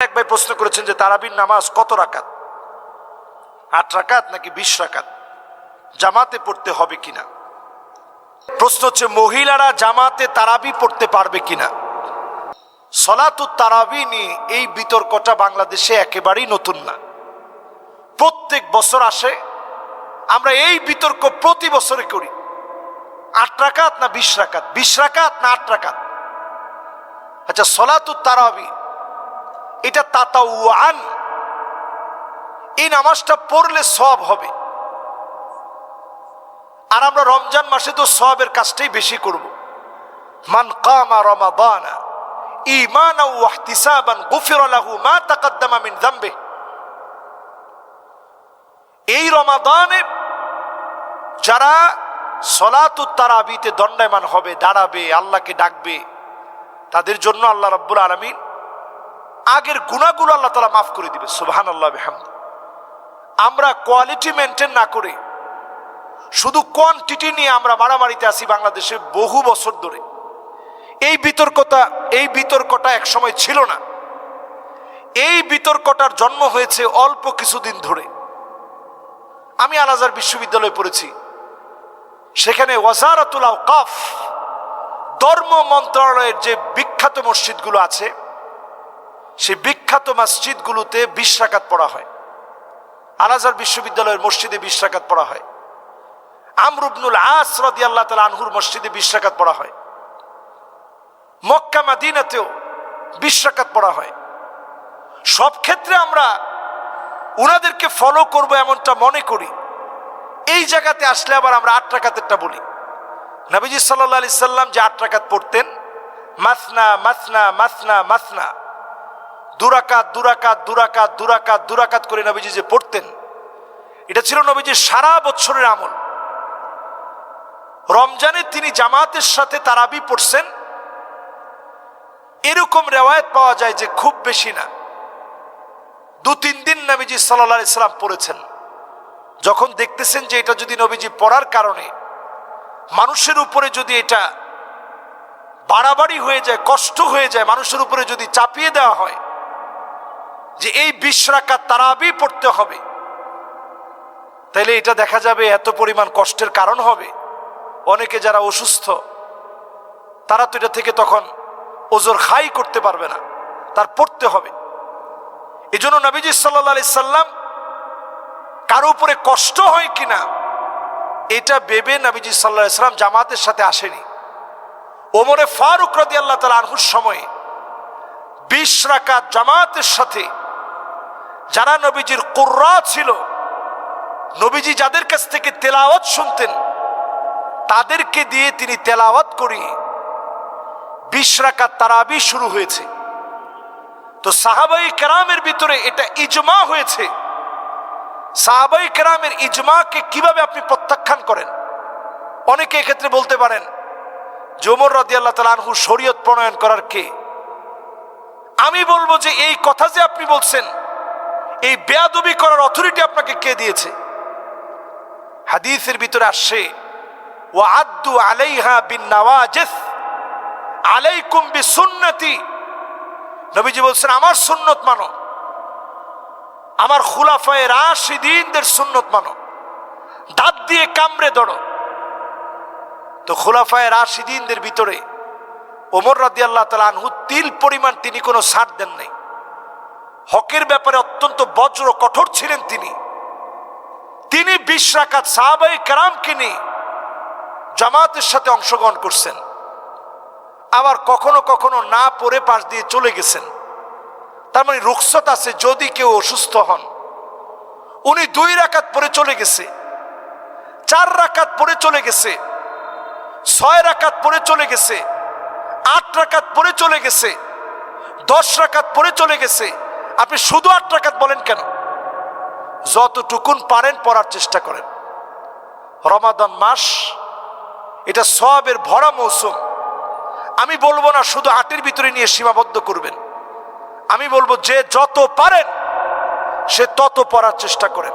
এক ভাই প্রশ্ন করেছেন যে তারাবির নামাজ কত রাকাত? আট রাকাত নাকি বিশ রাকাত? জামাতে পড়তে হবে কিনা? প্রশ্ন হচ্ছে, মহিলারা জামাতে তারাবি পড়তে পারবে কিনা? সলাতু তারাবি নিয়ে এই বিতর্কটা বাংলাদেশে একেবারেই নতুন না। প্রত্যেক বছর আসে, আমরা এই বিতর্ক প্রতি বছরে করি। আট রাকাত না বিশ রাকাত? বিশ রাকাত না আট রাকাত? আচ্ছা সলাতু তারাবি এটা তাতাওয়ান। এই নামাজটা পড়লে সব হবে। আর আমরা রমজান মাসে তো সবের কাজটাই বেশি করব। মান কামা রমাদানা, ঈমানা ওয়া ইহতিসাবান গুফির লাহু মা তাকাদ্দামা মিন যামবে এই রমাদানে যারা সলাতু তারাবিতে দণ্ডায়মান হবে, দাঁড়াবে, আল্লাহকে ডাকবে, তাদের জন্য আল্লাহ রাব্বুল আলামিন আগের গুণাগুলো আল্লাহ তালা মাফ করে দিবে সুবহান আল্লাহ আমরা কোয়ালিটি মেনটেন না করে শুধু কোয়ান্টিটি নিয়ে আমরা মারামারিতে আসি বাংলাদেশে বহু বছর ধরে। এই বিতর্কতা, এই বিতর্কটা এক সময় ছিল না। এই বিতর্কটার জন্ম হয়েছে অল্প কিছুদিন ধরে। আমি আলাজার বিশ্ববিদ্যালয়ে পড়েছি। সেখানে ওয়াজারাতুল আওকাফ, ধর্ম মন্ত্রণালয়ের যে বিখ্যাত মসজিদগুলো আছে সেই বিখ্যাত মসজিদগুলোতে বিশ পড়া হয়। আলাজার বিশ্ববিদ্যালয়ের মসজিদে বিশ রাকাত পড়া হয়। আমরুবনুল আস রদি আল্লাহ তালা আনহুর মসজিদে বিশ রাকাত পড়া হয়। মক্কা মাদিনাতেও বিশ রাকাত পড়া হয়। সব ক্ষেত্রে আমরা ওনাদেরকে ফলো করব এমনটা মনে করি। এই জায়গাতে আসলে আবার আমরা আট রাকাতেরটা বলি। নবীজি সাল্লাহ আলি সাল্লাম যে আট রাকাত পড়তেন, মাসনা মাসনা মাসনা মাসনা। দুরাকাত দুরাকাত দুরাকাত দুরাকাত দুরাকাত করে নবীজি যে পড়তেন, এটা ছিল নবীজির সারা বছরের আমল। রমজানে তিনি জামাতের সাথে তারাবি পড়ছেন। এরকম রেওয়ায়ত পাওয়া যায় যে খুব বেশি না। দু তিন দিন নবীজি সাল্লাহ ইসলাম পড়েছেন। যখন দেখতেছেন যে এটা যদি নবীজি পড়ার কারণে মানুষের উপরে যদি এটা বাড়াবাড়ি হয়ে যায়, কষ্ট হয়ে যায়, মানুষের উপরে যদি চাপিয়ে দেওয়া হয় যে এই বিশ রাকাত তারাবি পড়তে হবে। তাইলে এটা দেখা যাবে এত পরিমাণ কষ্টের কারণ হবে। অনেকে যারা অসুস্থ, তারা তো এটা থেকে তখন ওজোর খাই করতে পারবে না, তার পড়তে হবে। এই জন্য নবীজি সাল্লা সাল্লাম কারও উপরে কষ্ট হয় কিনা এটা ভেবে নবীজি সাল্লাহ সাল্লাম জামাতের সাথে আসেনি। ওমরে ফারুক রদি আল্লাহ তালা আনহুর সময়ে বিশ রাকাত জামাতের সাথে যারা নবীজির কুর্রা ছিল, নবীজি যাদের কাছ থেকে তেলাওয়াত শুনতেন, তাদেরকে দিয়ে তিনি তেলাওয়াত করিয়ে বিশ রাকাত তারাবি শুরু হয়েছে। তো সাহাবাই কেরামের ভিতরে এটা ইজমা হয়েছে। সাহাবাই কেরামের ইজমাকে কীভাবে আপনি প্রত্যাখ্যান করেন? অনেকে এক্ষেত্রে বলতে পারেন জমর রাদি আল্লাহ তালা আনহু শরীয়ত প্রণয়ন করার কে? আমি বলব যে এই কথা যে আপনি বলছেন এই বেয়াদবি করার অথরিটি আপনাকে কে দিয়েছে? হাদিসের ভিতরে আসছে ও আদু আলাইহা বিন নওয়াজেস, আলাইকুম বি সুন্নতি নবীজি বলছেন, আমার সুন্নত মানো। আমার খুলাফায়ে রাশিদিনদের সুন্নত মানো। দাঁত দিয়ে কামড়ে দড়ো তো খোলাফায় রাশিদিনদের ভিতরে ওমর রাদি আল্লাহ তালা আনহু তিল পরিমাণ তিনি কোনো সার দেন নাই হকের ব্যাপারে অত্যন্ত বজ্র কঠোর ছিলেন তিনি। তিনি বিশ রাকাত সাহাবাই কারামকে নিয়ে জামাতের সাথে অংশগ্রহণ করছেন। আবার কখনো কখনো না পড়ে পাশ দিয়ে চলে গেছেন। তার মানে রুখসত আছে যদি কেউ অসুস্থ হন। উনি দুই রাকাত পরে চলে গেছে, চার রাকাত পরে চলে গেছে, ছয় রাকাত পরে চলে গেছে, আট রাকাত পরে চলে গেছে, দশ রাকাত পরে চলে গেছে আপনি শুধু আট রাকাত বলেন কেন? যতটুকুন পারেন পড়ার চেষ্টা করেন। রমাদান মাস, এটা সবের ভরা মৌসুম। আমি বলব না শুধু আটের ভিতরে নিয়ে সীমাবদ্ধ করবেন। আমি বলব যে যত পারেন, সে তত পড়ার চেষ্টা করেন।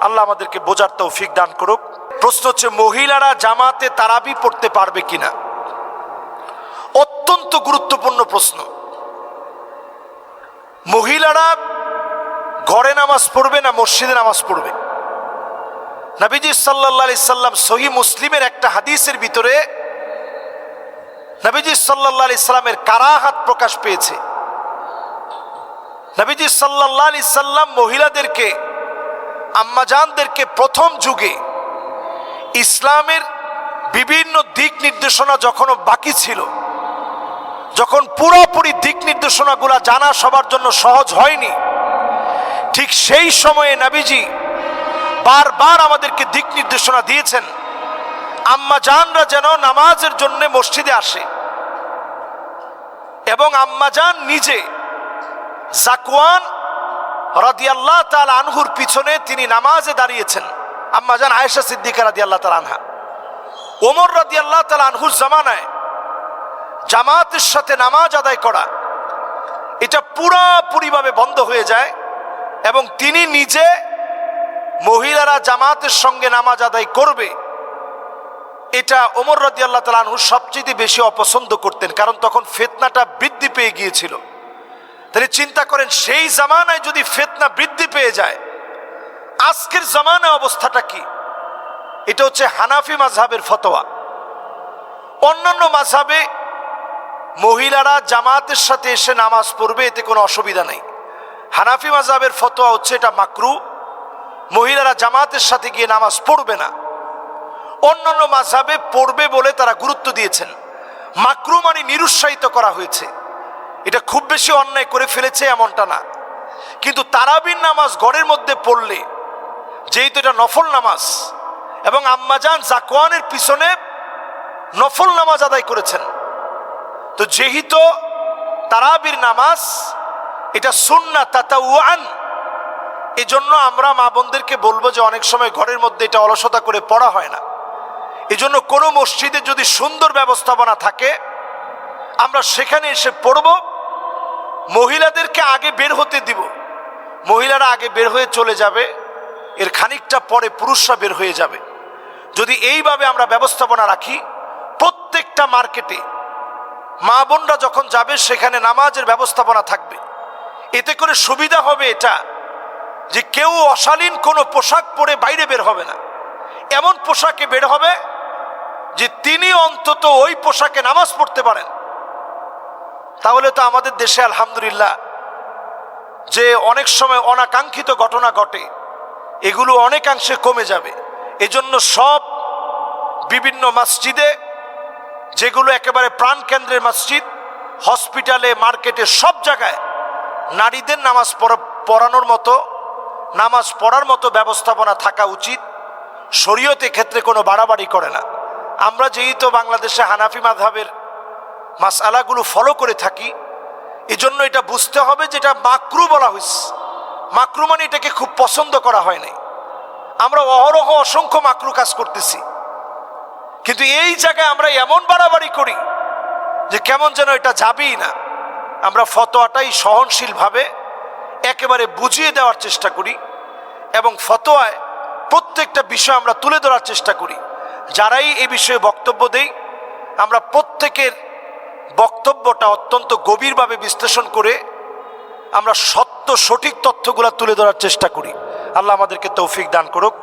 আল্লাহ আমাদেরকে বোঝার তৌফিক দান করুক। প্রশ্ন হচ্ছে, মহিলারা জামাতে তারাবি পড়তে পারবে কিনা? অত্যন্ত গুরুত্বপূর্ণ প্রশ্ন। মহিলারা ঘরে নামাজ পড়বে না মসজিদে নামাজ পড়বে। নবীজি সাল্লাহ সাল্লাম সহি মুসলিমের একটা হাদিসের ভিতরে নবীজি সাল্লাহ সাল্লামের কারাহাত প্রকাশ পেয়েছে। নবীজি সাল্লাহ সাল্লাম মহিলাদেরকে, আম্মাজানদেরকে প্রথম যুগে ইসলামের বিভিন্ন দিক নির্দেশনা যখনও বাকি ছিল যখন পুরোপুরি দিক নির্দেশনাগুলো জানা সবার জন্য সহজ হয়নি, ঠিক সেই সময়ে নাবিজি বারবার আমাদেরকে দিক নির্দেশনা দিয়েছেন, আম্মা জানরা যেন নামাজের জন্য মসজিদে আসে এবং আম্মা জান নিজে জাকুয়ান রাদিয়াল্লাহ তাল আনহুর পিছনে তিনি নামাজে দাঁড়িয়েছেন। আম্মা জান আয়েশা সিদ্দিকা রাদিয়াল্লাহ তাল আনহা। ওমর রাদিয়াল্লাহ তাল আনহুর জামানায় জামাতের সাথে নামাজ আদায় করা, এটা পুরোপুরিভাবে বন্ধ হয়ে যায় এবং তিনি নিজে মহিলারা জামাতের সঙ্গে নামাজ আদায় করবে। এটা ওমর রাজি আল্লাহ তালু সবচেয়ে বেশি অপছন্দ করতেন, কারণ তখন ফেতনাটা বৃদ্ধি পেয়ে গিয়েছিল। তাহলে চিন্তা করেন, সেই জামানায় যদি ফেতনা বৃদ্ধি পেয়ে যায়, আজকের জামানায় অবস্থাটা কি? এটা হচ্ছে হানাফি মাঝহাবের ফতোয়া। অন্যান্য মাঝহাবে মহিলারা জামাতের সাথে এসে নামাজ পড়বে, এতে কোনো অসুবিধা নেই। হানাফি মাজাবের ফতোয়া হচ্ছে এটা মাকরু। মহিলারা জামাতের সাথে গিয়ে নামাজ পড়বে না। অন্যান্য মাঝাবে পড়বে বলে তারা গুরুত্ব দিয়েছেন। মাকরু মানে নিরুৎসাহিত করা হয়েছে। এটা খুব বেশি অন্যায় করে ফেলেছে এমনটা না। কিন্তু তারাবির নামাজ ঘরের মধ্যে পড়লে, যেহেতু এটা নফল নামাজ, এবং আম্মাজান জাকোয়ানের পিছনে নফল নামাজ আদায় করেছেন। তো যেহেতু তারাবির নামাজ, এটা সুন্না তাতা ওয়ান এই জন্য আমরা মা বোনদেরকে বলব যে অনেক সময় ঘরের মধ্যে এটা অলসতা করে পড়া হয় না। এই জন্য কোনো মসজিদে যদি সুন্দর ব্যবস্থাপনা থাকে, আমরা সেখানে এসে পড়ব, মহিলাদেরকে আগে বের হতে দিব। মহিলারা আগে বের হয়ে চলে যাবে, এর খানিকটা পরে পুরুষরা বের হয়ে যাবে। যদি এইভাবে আমরা ব্যবস্থাপনা রাখি, প্রত্যেকটা মার্কেটে মা বোনরা যখন যাবে, সেখানে নামাজের ব্যবস্থাপনা থাকবে। এতে করে সুবিধা হবে এটা যে কেউ অশালীন কোনো পোশাক পরে বাইরে বের হবে না। এমন পোশাকে বের হবে যে তিনি অন্তত ওই পোশাকে নামাজ পড়তে পারেন। তাহলে তো আমাদের দেশে আলহামদুলিল্লাহ যে অনেক সময় অনাকাঙ্ক্ষিত ঘটনা ঘটে, এগুলো অনেকাংশে কমে যাবে। এজন্য সব বিভিন্ন মসজিদে যেগুলো একেবারে প্রাণকেন্দ্রের মসজিদ, হসপিটালে, মার্কেটে, সব জায়গায় নারীদের নামাজ পড়া- পড়ানোর মতো, নামাজ পড়ার মতো ব্যবস্থাপনা থাকা উচিত। শরীয়তে ক্ষেত্রে কোনো বাড়াবাড়ি করে না। আমরা যেহেতু বাংলাদেশে হানাফি মাধাবের মাসালাগুলো ফলো করে থাকি, এজন্য এটা বুঝতে হবে যেটা মাকরু বলা হয়েছে মাকরু মানে এটাকে খুব পছন্দ করা হয় নাই। আমরা অহরহ অসংখ্য মাকরু কাজ করতেছি। কিন্তু এই জায়গায় আমরা এমন বাড়াবাড়ি করি যে কেমন যেন এটা যাবেই না। আমরা ফতোয়াটাই সহনশীলভাবে একেবারে বুঝিয়ে দেওয়ার চেষ্টা করি এবং ফতোয়ায় প্রত্যেকটা বিষয় আমরা তুলে ধরার চেষ্টা করি। যারাই এই বিষয়ে বক্তব্য দেই, আমরা প্রত্যেকের বক্তব্যটা অত্যন্ত গভীরভাবে বিশ্লেষণ করে আমরা সত্য সঠিক তথ্যগুলা তুলে ধরার চেষ্টা করি। আল্লাহ আমাদেরকে তৌফিক দান করুক।